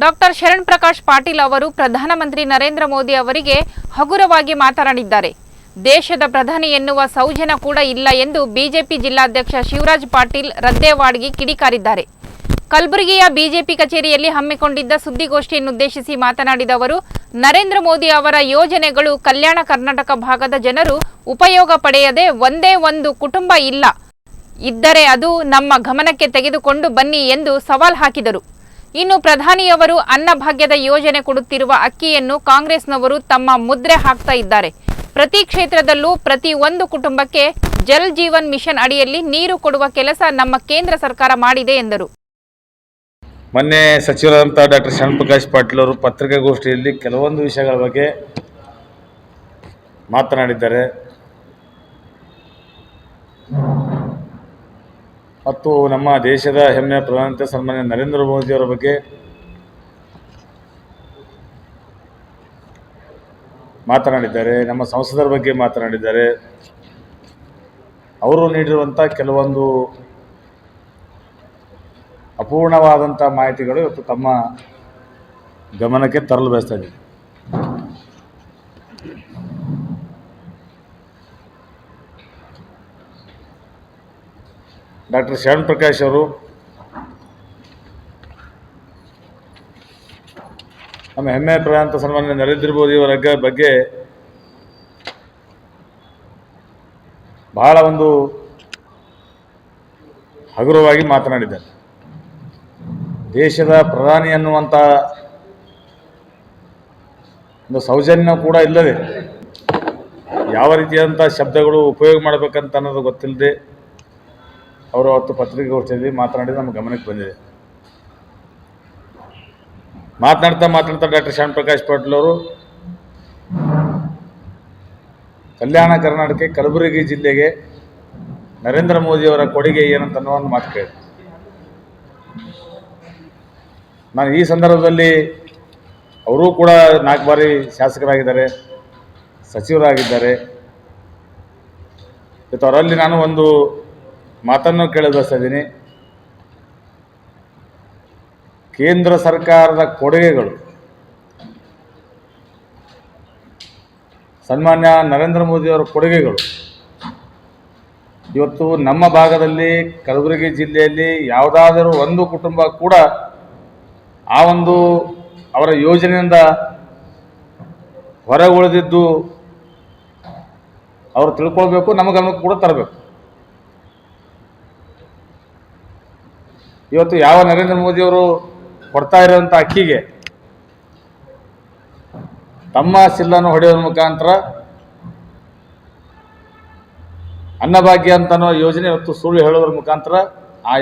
Doctor Sharan Prakash Patil ಅವರು ಪ್ರಧಾನಮಂತ್ರಿ ನರೇಂದ್ರ ಮೋದಿ ಅವರಿಗೆ ಹಗುರವಾಗಿ ಮಾತನಾಡಿದ್ದಾರೆ. ದೇಶದ ಪ್ರಧಾನಿ ಎನ್ನುವ ಸೌಜನ್ಯ ಕೂಡ ಇಲ್ಲ ಎಂದು ಬಿಜೆಪಿ ಜಿಲ್ಲಾಧ್ಯಕ್ಷ ಶಿವರಾಜ್ ಪಾಟೀಲ್ ರದ್ದೇವಾಡ್ಗಿ ಕಿಡಿಕಾರಿದ್ದಾರೆ. ಕಲಬುರಗಿಯ ಬಿಜೆಪಿ ಕಚೇರಿಯಲ್ಲಿ ಹಮ್ಮಿಕೊಂಡಿದ್ದ ಸುದ್ದಿಗೋಷ್ಠಿಯನ್ನುದ್ದೇಶಿಸಿ ಮಾತನಾಡಿದ ಅವರು, ನರೇಂದ್ರ ಮೋದಿ ಅವರ ಯೋಜನೆಗಳು ಕಲ್ಯಾಣ ಕರ್ನಾಟಕ ಭಾಗದ ಜನರು ಉಪಯೋಗ ಪಡೆಯದೆ ಒಂದೇ ಒಂದು ಕುಟುಂಬ ಇಲ್ಲ. ಇದ್ದರೆ ಅದು ನಮ್ಮ ಗಮನಕ್ಕೆ ತೆಗೆದುಕೊಂಡು ಬನ್ನಿ ಎಂದು ಸವಾಲ್ ಹಾಕಿದರು. ಇನ್ನು ಪ್ರಧಾನಿಯವರು ಅನ್ನಭಾಗ್ಯದ ಯೋಜನೆ ಕೊಡುತ್ತಿರುವ ಅಕ್ಕಿಯನ್ನು ಕಾಂಗ್ರೆಸ್ನವರು ತಮ್ಮ ಮುದ್ರೆ ಹಾಕ್ತಾ ಇದ್ದಾರೆ. ಪ್ರತಿ ಕ್ಷೇತ್ರದಲ್ಲೂ ಪ್ರತಿ ಒಂದು ಕುಟುಂಬಕ್ಕೆ ಜಲ್ ಜೀವನ್ ಮಿಷನ್ ಅಡಿಯಲ್ಲಿ ನೀರು ಕೊಡುವ ಕೆಲಸ ನಮ್ಮ ಕೇಂದ್ರ ಸರ್ಕಾರ ಮಾಡಿದೆ ಎಂದರು. ಮೊನ್ನೆ ಸಚಿವರಾದಂಥ ಡಾಕ್ಟರ್ ಶರಣ್ ಪ್ರಕಾಶ್ ಪಾಟೀಲ್ ಅವರು ಪತ್ರಿಕಾಗೋಷ್ಠಿಯಲ್ಲಿ ಕೆಲವೊಂದು ವಿಷಯಗಳ ಬಗ್ಗೆ ಮಾತನಾಡಿದ್ದಾರೆ. ಮತ್ತು ನಮ್ಮ ದೇಶದ ಹೆಮ್ಮೆಯ ಪ್ರಧಾನಮಂತ್ರಿ ಸನ್ಮಾನ್ಯ ನರೇಂದ್ರ ಮೋದಿಯವರ ಬಗ್ಗೆ ಮಾತನಾಡಿದ್ದಾರೆ, ನಮ್ಮ ಸಂಸದರ ಬಗ್ಗೆ ಮಾತನಾಡಿದ್ದಾರೆ. ಅವರು ನೀಡಿರುವಂಥ ಕೆಲವೊಂದು ಅಪೂರ್ಣವಾದಂಥ ಮಾಹಿತಿಗಳು ಇವತ್ತು ತಮ್ಮ ಗಮನಕ್ಕೆ ತರಲು ಬಯಸ್ತಾ ಇದ್ದೀನಿ. ಡಾಕ್ಟರ್ ಶರಣ್ ಪ್ರಕಾಶ್ ಅವರು. ನಮ್ಮ ಹೆಮ್ಮೆ ಪ್ರಧಾನ ಸನ್ಮಾನ್ಯ ನರೇಂದ್ರ ಮೋದಿ ಅವರ ಬಗ್ಗೆ ಬಹಳ ಒಂದು ಹಗುರವಾಗಿ ಮಾತನಾಡಿದ್ದಾರೆ. ದೇಶದ ಪ್ರಧಾನಿ ಅನ್ನುವಂಥ ಒಂದು ಸೌಜನ್ಯ ಕೂಡ ಇಲ್ಲದೆ ಯಾವ ರೀತಿಯಾದಂಥ ಶಬ್ದಗಳು ಉಪಯೋಗ ಮಾಡಬೇಕಂತ ಅನ್ನೋದು ಗೊತ್ತಿಲ್ಲದೆ ಅವರು ಅವತ್ತು ಪತ್ರಿಕಾಗೋಷ್ಠಿಯಲ್ಲಿ ಮಾತನಾಡಿ ನಮ್ಮ ಗಮನಕ್ಕೆ ಬಂದಿದೆ. ಮಾತನಾಡ್ತಾ ಮಾತನಾಡ್ತಾ ಡಾಕ್ಟರ್ ಶ್ಯಾಮ್ ಪ್ರಕಾಶ್ ಪಾಟೀಲ್ ಅವರು, ಕಲ್ಯಾಣ ಕರ್ನಾಟಕ ಕಲಬುರಗಿ ಜಿಲ್ಲೆಗೆ ನರೇಂದ್ರ ಮೋದಿಯವರ ಕೊಡುಗೆ ಏನಂತ ಅನ್ನೋ ಒಂದು ಮಾತು ಕೇಳಿ ನಾನು ಈ ಸಂದರ್ಭದಲ್ಲಿ ಅವರೂ ಕೂಡ ನಾಲ್ಕು ಬಾರಿ ಶಾಸಕರಾಗಿದ್ದಾರೆ, ಸಚಿವರಾಗಿದ್ದಾರೆ. ಅವರಲ್ಲಿ ನಾನು ಒಂದು ಮಾತನ್ನು ಕೇಳಲು ಸದಿನಿ ಕೇಂದ್ರ ಸರ್ಕಾರದ ಕೊಡುಗೆಗಳು. ಸನ್ಮಾನ್ಯ ನರೇಂದ್ರ ಮೋದಿಯವರ ಕೊಡುಗೆಗಳು. ಇವತ್ತು ನಮ್ಮ ಭಾಗದಲ್ಲಿ, ಕಲಬುರಗಿ ಜಿಲ್ಲೆಯಲ್ಲಿ ಯಾವುದಾದರೂ ಒಂದು ಕುಟುಂಬ ಕೂಡ ಆ ಒಂದು ಅವರ ಯೋಜನೆಯಿಂದ ಹೊರಗುಳಿದಿದ್ದು, ಅವರು ತಿಳ್ಕೊಳ್ಬೇಕು ನಮಗೆ ಕೂಡ ತರಬೇಕು. ಇವತ್ತು ಯಾವ ನರೇಂದ್ರ ಮೋದಿಯವರು ಕೊಡ್ತಾ ಇರೋವಂಥ ಅಕ್ಕಿಗೆ ತಮ್ಮ ಸಿಲ್ಲನ್ನು ಹೊಡೆಯೋದ್ರ ಮುಖಾಂತರ ಅನ್ನಭಾಗ್ಯ ಅಂತ ಅನ್ನೋ ಯೋಜನೆ ಇವತ್ತು ಸುಳ್ಳು ಹೇಳೋದ್ರ ಮುಖಾಂತರ ಆ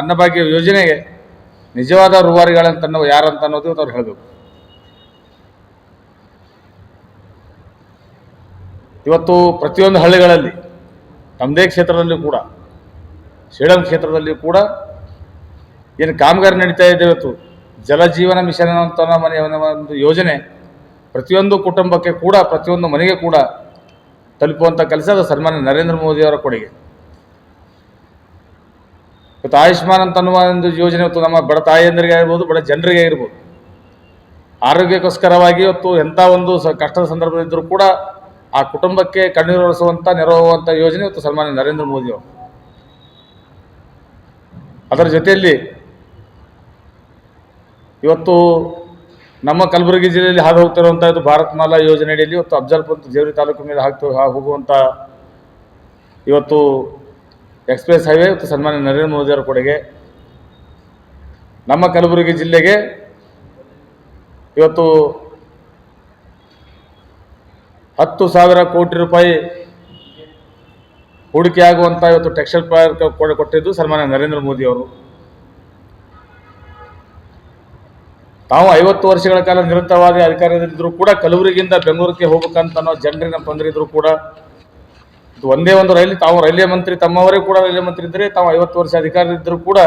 ಅನ್ನಭಾಗ್ಯ ಯೋಜನೆಗೆ ನಿಜವಾದ ರೂವಾರಿಗಳಂತ ಅನ್ನೋ ಯಾರಂತ ಅನ್ನೋದು ಅವ್ರು ಹೇಳಬೇಕು. ಇವತ್ತು ಪ್ರತಿಯೊಂದು ಹಳ್ಳಿಗಳಲ್ಲಿ, ತಮ್ಮದೇ ಕ್ಷೇತ್ರದಲ್ಲಿ ಕೂಡ ಶ್ರೀಡಂ ಕ್ಷೇತ್ರದಲ್ಲಿ ಕೂಡ ಏನು ಕಾಮಗಾರಿ ನಡೀತಾ ಇದೆ ಇವತ್ತು? ಜಲಜೀವನ ಮಿಷನ್ ಅಂತ ಮನೆಯ ಮನೆ ಒಂದು ಯೋಜನೆ ಪ್ರತಿಯೊಂದು ಕುಟುಂಬಕ್ಕೆ ಕೂಡ, ಪ್ರತಿಯೊಂದು ಮನೆಗೆ ಕೂಡ ತಲುಪುವಂಥ ಕೆಲಸ ಅದು ಸನ್ಮಾನ್ಯ ನರೇಂದ್ರ ಮೋದಿಯವರ ಕೊಡುಗೆ. ಇವತ್ತು ಆಯುಷ್ಮಾನ್ ಅಂತ ಅನ್ನುವ ಒಂದು ಯೋಜನೆ ಇವತ್ತು ನಮ್ಮ ಬಡ ತಾಯಿಯಂದರಿಗೆ ಆಗಿರ್ಬೋದು, ಬಡ ಜನರಿಗೆ ಆಗಿರ್ಬೋದು. ಆರೋಗ್ಯಕ್ಕೋಸ್ಕರವಾಗಿ ಇವತ್ತು ಎಂಥ ಒಂದು ಸ ಕಷ್ಟದ ಸಂದರ್ಭದಲ್ಲಿದ್ದರೂ ಕೂಡ ಆ ಕುಟುಂಬಕ್ಕೆ ಕಣ್ಣೀರು ಒರೆಸುವಂಥ ನೆರವಾಗುವಂಥ ಯೋಜನೆ ಇವತ್ತು ಸನ್ಮಾನ್ಯ ನರೇಂದ್ರ ಮೋದಿಯವರು ಅದರ ಜೊತೆಯಲ್ಲಿ ಇವತ್ತು ನಮ್ಮ ಕಲಬುರಗಿ ಜಿಲ್ಲೆಯಲ್ಲಿ ಹಾದು ಹೋಗ್ತಿರುವಂಥ ಇದು ಭಾರತ್ ಮಾಲಾ ಯೋಜನೆ ಅಡಿಯಲ್ಲಿ ಇವತ್ತು ಅಫ್ಜಲ್ಪುರ ಜೇವರಿ ತಾಲೂಕು ಮೇಲೆ ಹಾಕ್ತು ಹೋಗುವಂಥ ಇವತ್ತು ಎಕ್ಸ್ಪ್ರೆಸ್ ಹೈವೇ ಇವತ್ತು ಸನ್ಮಾನ್ಯ ನರೇಂದ್ರ ಮೋದಿಯವರ ಕೊಡುಗೆ. ನಮ್ಮ ಕಲಬುರಗಿ ಜಿಲ್ಲೆಗೆ ಇವತ್ತು ಹತ್ತು ಸಾವಿರ ಕೋಟಿ ರೂಪಾಯಿ ಹೂಡಿಕೆಯಾಗುವಂಥ ಇವತ್ತು ಟೆಕ್ಸ್ಟೈಲ್ ಪಾರ್ಕ್ ಕೊಟ್ಟಿದ್ದು ಸನ್ಮಾನ್ಯ ನರೇಂದ್ರ ಮೋದಿ ತಾವು ಐವತ್ತು ವರ್ಷಗಳ ಕಾಲ ನಿರಂತರವಾಗಿ ಅಧಿಕಾರದಲ್ಲಿದ್ದರೂ ಕೂಡ ಕಲಬುರಗಿಯಿಂದ ಬೆಂಗಳೂರಿಗೆ ಹೋಗ್ಬೇಕಂತ ಅನ್ನೋ ಜನರಿನ ತೊಂದರೆ ಇದ್ದರೂ ಕೂಡ ಒಂದೇ ಒಂದು ರೈಲು, ತಾವು ರೈಲ್ವೆ ಮಂತ್ರಿ, ತಮ್ಮವರೇ ಕೂಡ ರೈಲ್ವೆ ಮಂತ್ರಿ ಇದ್ದರೆ ತಾವು ಐವತ್ತು ವರ್ಷ ಅಧಿಕಾರದಲ್ಲಿದ್ದರೂ ಕೂಡ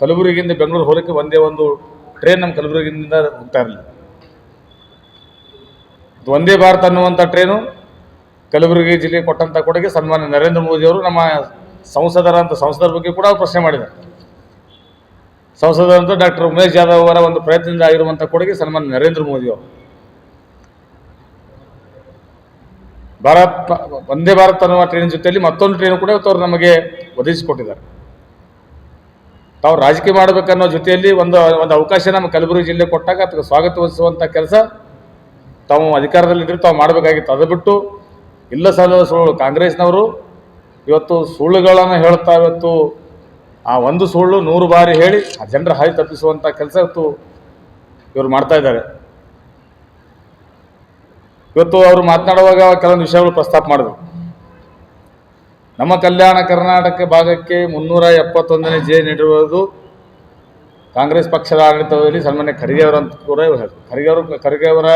ಕಲಬುರಗಿಯಿಂದ ಬೆಂಗಳೂರು ಹೋಗಲಿಕ್ಕೆ ಒಂದೇ ಒಂದು ಟ್ರೈನ್ ನಮ್ಮ ಕಲಬುರಗಿಯಿಂದ ಹೋಗ್ತಾ ಇರಲಿಲ್ಲ. ಒಂದೇ ಭಾರತ ಅನ್ನುವಂಥ ಟ್ರೈನು ಕಲಬುರಗಿ ಜಿಲ್ಲೆಗೆ ಕೊಟ್ಟಂಥ ಕೊಡುಗೆ ಸನ್ಮಾನ್ಯ ನರೇಂದ್ರ ಮೋದಿಯವರು ನಮ್ಮ ಸಂಸದರ ಅಂತ ಸಂಸದರ ಬಗ್ಗೆ ಕೂಡ ಪ್ರಶ್ನೆ ಮಾಡಿದ್ದಾರೆ. ಸಂಸದರಂತ ಡಾಕ್ಟರ್ ಉಮೇಶ್ ಜಾಧವ್ ಅವರ ಒಂದು ಪ್ರಯತ್ನದಿಂದ ಆಗಿರುವಂಥ ಕೊಡುಗೆ ಸನ್ಮಾನ್ಯ ನರೇಂದ್ರ ಮೋದಿ ಅವರು. ಭಾರತ್ ವಂದೇ ಭಾರತ್ ಅನ್ನುವ ಟ್ರೈನ್ ಜೊತೆಯಲ್ಲಿ ಮತ್ತೊಂದು ಟ್ರೈನ್ ಕೂಡ ಅವರು ನಮಗೆ ಒದಗಿಸಿಕೊಟ್ಟಿದ್ದಾರೆ. ತಾವು ರಾಜಕೀಯ ಮಾಡಬೇಕನ್ನೋ ಜೊತೆಯಲ್ಲಿ ಒಂದು ಒಂದು ಅವಕಾಶ ನಮ್ಮ ಕಲಬುರಗಿ ಜಿಲ್ಲೆ ಕೊಟ್ಟಾಗ ಅದಕ್ಕೆ ಸ್ವಾಗತಿಸುವಂಥ ಕೆಲಸ ತಾವು ಅಧಿಕಾರದಲ್ಲಿದ್ದರೆ ತಾವು ಮಾಡಬೇಕಾಗಿತ್ತು. ಅದು ಬಿಟ್ಟು ಇಲ್ಲ ಸಲ್ಲದ ಸುಳ್ಳು. ಕಾಂಗ್ರೆಸ್ನವರು ಇವತ್ತು ಸುಳ್ಳುಗಳನ್ನು ಹೇಳ್ತಾ ಇವತ್ತು ಆ ಒಂದು ಸುಳ್ಳು ನೂರು ಬಾರಿ ಹೇಳಿ ಆ ಜನರ ಹಾಯಿ ತಪ್ಪಿಸುವಂಥ ಕೆಲಸ ಇವತ್ತು ಇವರು ಮಾಡ್ತಾ ಇದ್ದಾರೆ. ಇವತ್ತು ಅವರು ಮಾತನಾಡುವಾಗ ಕೆಲವೊಂದು ವಿಷಯಗಳು ಪ್ರಸ್ತಾಪ ಮಾಡಿದ್ರು. ನಮ್ಮ ಕಲ್ಯಾಣ ಕರ್ನಾಟಕ ಭಾಗಕ್ಕೆ ಮುನ್ನೂರ ಎಪ್ಪತ್ತೊಂದನೇ ಜೆ ನೀಡಿರುವುದು ಕಾಂಗ್ರೆಸ್ ಪಕ್ಷದ ಆಡಳಿತದಲ್ಲಿ ಸನ್ಮಾನ್ಯ ಖರ್ಗೆ ಅವರಂತ ಕೂಡ ಹೇಳ್ತಾರೆ ಖರ್ಗೆ ಅವರು, ಖರ್ಗೆ ಅವರ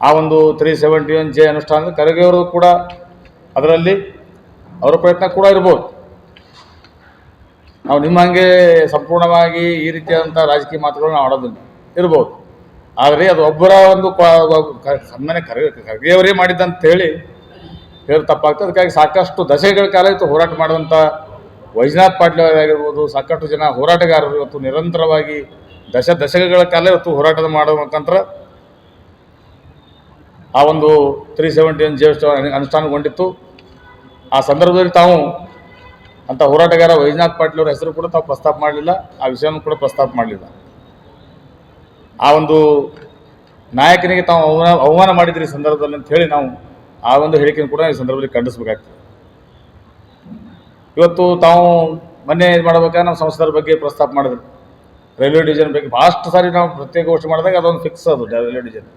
ಆ ಒಂದು ತ್ರೀ ಸೆವೆಂಟಿ ಒನ್ ಜೆ ಅನುಷ್ಠಾನ ಖರ್ಗೆ ಅವರು ಕೂಡ ಅದರಲ್ಲಿ ಅವರ ಪ್ರಯತ್ನ ಕೂಡ ಇರ್ಬೋದು. ನಾವು ನಿಮ್ಮ ಹಂಗೆ ಸಂಪೂರ್ಣವಾಗಿ ಈ ರೀತಿಯಾದಂಥ ರಾಜಕೀಯ ಮಾತುಗಳನ್ನ ಆಡೋದಿಲ್ಲ. ಇರ್ಬೋದು. ಆದರೆ ಅದು ಒಬ್ಬರ ಒಂದು ಸನ್ಮಾನ್ಯ ಖರ್ಗೆ ಖರ್ಗೆಯವರೇ ಮಾಡಿದ್ದಂತ ಹೇಳಿ ಹೇಳಿ ತಪ್ಪಾಗ್ತದೆ. ಅದಕ್ಕಾಗಿ ಸಾಕಷ್ಟು ದಶಕಗಳ ಕಾಲ ಇತ್ತು ಹೋರಾಟ ಮಾಡುವಂಥ ವೈಜನಾಥ್ ಪಾಟೀಲ್ ಅವರಾಗಿರ್ಬೋದು ಸಾಕಷ್ಟು ಜನ ಹೋರಾಟಗಾರರು ಇವತ್ತು ನಿರಂತರವಾಗಿ ದಶ ದಶಕಗಳ ಕಾಲ ಇವತ್ತು ಹೋರಾಟದ ಮಾಡೋ ಮುಖಾಂತರ ಆ ಒಂದು ತ್ರೀ ಸೆವೆಂಟಿ ಒನ್ ಜೇಷ್ಠ ಅನುಷ್ಠಾನಗೊಂಡಿತ್ತು. ಆ ಸಂದರ್ಭದಲ್ಲಿ ತಾವು ಅಂತ ಹೋರಾಟಗಾರ ವೈಜನಾಥ್ ಪಾಟೀಲ್ ಅವರ ಹೆಸರು ಕೂಡ ತಾವು ಪ್ರಸ್ತಾಪ ಮಾಡಲಿಲ್ಲ, ಆ ವಿಷಯವನ್ನು ಕೂಡ ಪ್ರಸ್ತಾಪ ಮಾಡಲಿಲ್ಲ. ಆ ಒಂದು ನಾಯಕನಿಗೆ ತಾವು ಅವಮಾನ ಅವಮಾನ ಮಾಡಿದ್ರಿ ಈ ಸಂದರ್ಭದಲ್ಲಿ ಅಂತ ಹೇಳಿ ನಾವು ಆ ಒಂದು ಹೇಳಿಕೆಯನ್ನು ಕೂಡ ಈ ಸಂದರ್ಭದಲ್ಲಿ ಖಂಡಿಸಬೇಕಾಗ್ತದೆ. ಇವತ್ತು ತಾವು ಮೊನ್ನೆ ಇದು ಮಾಡಬೇಕಾದ್ರೆ ನಮ್ಮ ಸಂಸದರ ಬಗ್ಗೆ ಪ್ರಸ್ತಾಪ ಮಾಡಿದ್ರು. ರೈಲ್ವೆ ಡಿವಿಷನ್ ಬಗ್ಗೆ ಭಾಳಷ್ಟು ಸಾರಿ ನಾವು ಪ್ರತ್ಯೇಕ ಘೋಷಣೆ ಮಾಡಿದಾಗ ಅದೊಂದು ಫಿಕ್ಸ್ ಅದು, ರೈಲ್ವೆ ಡಿವಿಷನ್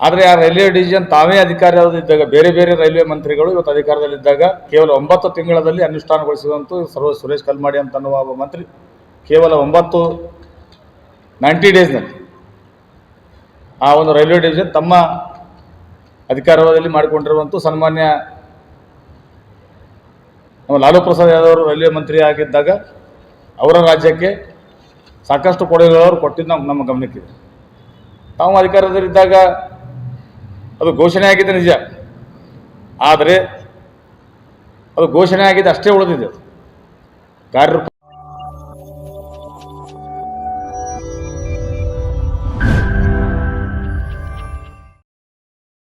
ಆದರೆ ಆ ರೈಲ್ವೆ ಡಿವಿಷನ್ ತಾವೇ ಅಧಿಕಾರದಲ್ಲಿದ್ದಾಗ ಬೇರೆ ಬೇರೆ ರೈಲ್ವೆ ಮಂತ್ರಿಗಳು ಇವತ್ತು ಅಧಿಕಾರದಲ್ಲಿದ್ದಾಗ ಕೇವಲ ಒಂಬತ್ತು ತಿಂಗಳಲ್ಲಿ ಅನುಷ್ಠಾನಗೊಳಿಸಿದಂತೂ ಸರ್ವ ಸುರೇಶ್ ಕಲ್ಮಾಡಿ ಅಂತ ಅನ್ನುವ ಮಂತ್ರಿ ಕೇವಲ ಒಂಬತ್ತು ನೈಂಟಿ ಡೇಸ್ನಲ್ಲಿ ಆ ಒಂದು ರೈಲ್ವೆ ಡಿವಿಷನ್ ತಮ್ಮ ಅಧಿಕಾರದಲ್ಲಿ ಮಾಡಿಕೊಂಡಿರುವಂಥ ಸನ್ಮಾನ್ಯ ನಮ್ಮ ಲಾಲು ಪ್ರಸಾದ್ ಯಾದವ್ ಅವರು ರೈಲ್ವೆ ಮಂತ್ರಿ ಆಗಿದ್ದಾಗ ಅವರ ರಾಜ್ಯಕ್ಕೆ ಸಾಕಷ್ಟು ಕೊಡುಗೆಗಳವರು ಕೊಟ್ಟಿದ್ದು ನಮ್ಮ ನಮ್ಮ ಗಮನಕ್ಕಿದೆ. ತಾವು ಅಧಿಕಾರದಲ್ಲಿದ್ದಾಗ ಅದು ಘೋಷಣೆ ಆಗಿದ್ದು ನಿಜ. ಆದರೆ ಅದು ಘೋಷಣೆ ಆಗಿದ್ದು ಅಷ್ಟೇ ಉಳಿದಿದೆ. ಕಾರ್ಯ